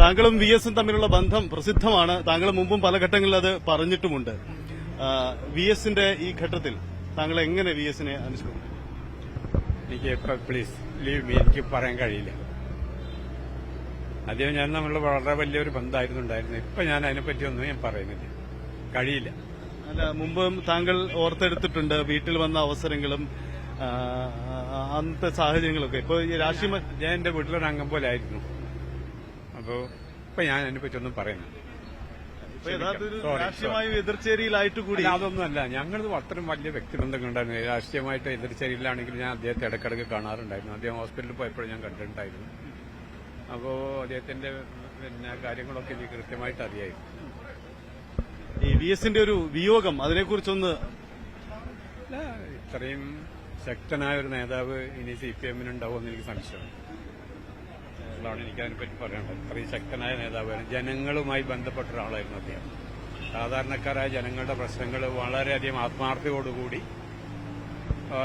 താങ്കളും വി എസും തമ്മിലുള്ള ബന്ധം പ്രസിദ്ധമാണ് താങ്കൾ മുമ്പും പല ഘട്ടങ്ങളിൽ അത് പറഞ്ഞിട്ടുമുണ്ട് വി എസിന്റെ ഈ ഘട്ടത്തിൽ താങ്കൾ എങ്ങനെ വി എസിനെ അനുഷ്ഠിക്കും എനിക്ക് പ്ലീസ് ലീവ് മീ എനിക്ക് പറയാൻ കഴിയില്ല ആദ്യം ഞാൻ നമ്മൾ വളരെ വലിയൊരു ബന്ധമായിരുന്നു ഉണ്ടായിരുന്നത് ഇപ്പൊ ഞാൻ അതിനെപ്പറ്റി ഒന്നും ഞാൻ പറയുന്നില്ല കഴിയില്ല അല്ല മുമ്പും താങ്കൾ ഓർത്തെടുത്തിട്ടുണ്ട് വീട്ടിൽ വന്ന അവസരങ്ങളും അന്നത്തെ സാഹചര്യങ്ങളൊക്കെ ഇപ്പൊ ഈ രാഷ്ട്രീയ ഞാൻ എന്റെ വീട്ടിലൊരു അംഗം പോലെ ആയിരുന്നു അപ്പോ ഇപ്പൊ ഞാൻ അതിനെപ്പറ്റി ഒന്നും പറയുന്നു രാഷ്ട്രീയമായും എതിർച്ചേരിയിലായിട്ട് കൂടി. അല്ല, അതൊന്നുമല്ല. ഞങ്ങൾ അത്രയും വലിയ വ്യക്തിബന്ധങ്ങൾ ഉണ്ടായിരുന്നു. രാഷ്ട്രീയമായിട്ട് എതിർച്ചേരിയിലാണെങ്കിൽ ഞാൻ അദ്ദേഹത്തെ ഇടയ്ക്കിടയ്ക്ക് കാണാറുണ്ടായിരുന്നു. അദ്ദേഹം ഹോസ്പിറ്റലിൽ പോയപ്പോഴും ഞാൻ കണ്ടിട്ടുണ്ടായിരുന്നു. അപ്പോ അദ്ദേഹത്തിന്റെ പിന്നെ കാര്യങ്ങളൊക്കെ എനിക്ക് കൃത്യമായിട്ട് അറിയായിരുന്നു ഈ വി എസിന്റെ ഒരു വിയോഗം അതിനെക്കുറിച്ചൊന്ന് ഇത്രയും ശക്തനായ ഒരു നേതാവ് ഇനി സി പി എമ്മിനുണ്ടാവുമെന്ന് എനിക്ക് സംശയമാണ് അതാണ് എനിക്ക് അതിനെപ്പറ്റി പറയാനുള്ളത്. ഇത്രയും ശക്തനായ നേതാവായിരുന്നു ജനങ്ങളുമായി ബന്ധപ്പെട്ട ഒരാളായിരുന്നു അദ്ദേഹം. സാധാരണക്കാരായ ജനങ്ങളുടെ പ്രശ്നങ്ങൾ വളരെയധികം ആത്മാർത്ഥതയോടുകൂടി ആ,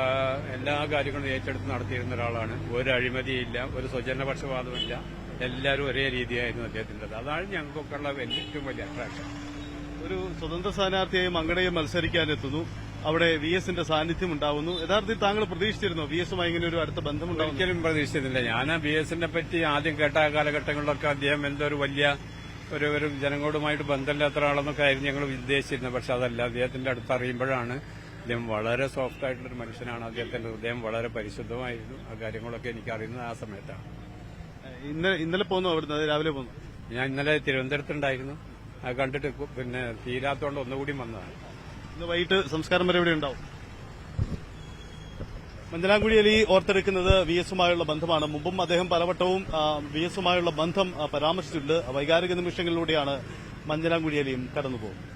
എല്ലാ കാര്യങ്ങളും ഏറ്റെടുത്ത് നടത്തിയിരുന്ന ഒരാളാണ്. ഒരു അഴിമതിയില്ല ഒരു സ്വജനപക്ഷപാതമില്ല എല്ലാവരും ഒരേ രീതിയായിരുന്നു അദ്ദേഹത്തിന്റെത്. അതാണ് ഞങ്ങൾക്കൊക്കെ ഉള്ള വലിയ ഏറ്റവും വലിയ അട്രാക്ഷൻ. ഒരു സ്വതന്ത്ര സ്ഥാനാർത്ഥിയായി മങ്കടയെ മത്സരിക്കാനെത്തുന്നു. അവിടെ വി എസിന്റെ സാന്നിധ്യം ഉണ്ടാവുന്നു. യഥാർത്ഥത്തിൽ താങ്കൾ പ്രതീക്ഷിച്ചിരുന്നോ വി എസുമായി ഇങ്ങനെ ഒരു അടുത്ത ബന്ധം ഒരിക്കലും പ്രതീക്ഷിച്ചിരുന്നില്ല. ഞാൻ ബി എസിനെ പറ്റി ആദ്യം കേട്ട ആ കാലഘട്ടങ്ങളിലൊക്കെ അദ്ദേഹം എന്തോ ഒരു വലിയ ഒരു ഒരു ജനങ്ങളുമായിട്ട് ബന്ധമില്ലാത്ത ഒരാളെന്നൊക്കെ ആയിരുന്നു ഞങ്ങൾ ഉദ്ദേശിച്ചിരുന്നത്. പക്ഷെ അതല്ല അദ്ദേഹത്തിന്റെ അടുത്ത് അറിയുമ്പോഴാണ് അദ്ദേഹം വളരെ സോഫ്റ്റ് ആയിട്ടുള്ള ഒരു മനുഷ്യനാണ് അദ്ദേഹത്തിന്റെ ഹൃദയം വളരെ പരിശുദ്ധമായിരുന്നു. ആ കാര്യങ്ങളൊക്കെ എനിക്ക് അറിയുന്നത് ആ സമയത്താണ്. ഇന്നലെ ഇന്നലെ പോന്നു അവിടുന്ന്? രാവിലെ പോന്നു? ഞാൻ ഇന്നലെ തിരുവനന്തപുരത്തുണ്ടായിരുന്നു. അത് കണ്ടിട്ട് പിന്നെ തീരാത്തോണ്ട് ഒന്നുകൂടി വന്നതാണ്. ഇന്ന് വൈകിട്ട് സംസ്കാരം വരെ ഇവിടെ ഉണ്ടാവും. മഞ്ചലാംകുഴി അലി ഓർത്തെടുക്കുന്നത് വി എസുമായുള്ള ബന്ധമാണ്. മുമ്പും അദ്ദേഹം പലവട്ടവും വി എസുമായുള്ള ബന്ധം പരാമർശിച്ചിട്ടുണ്ട്. വൈകാരിക നിമിഷങ്ങളിലൂടെയാണ് മഞ്ചലാംകുഴി അലിയും കടന്നുപോകുന്നത്.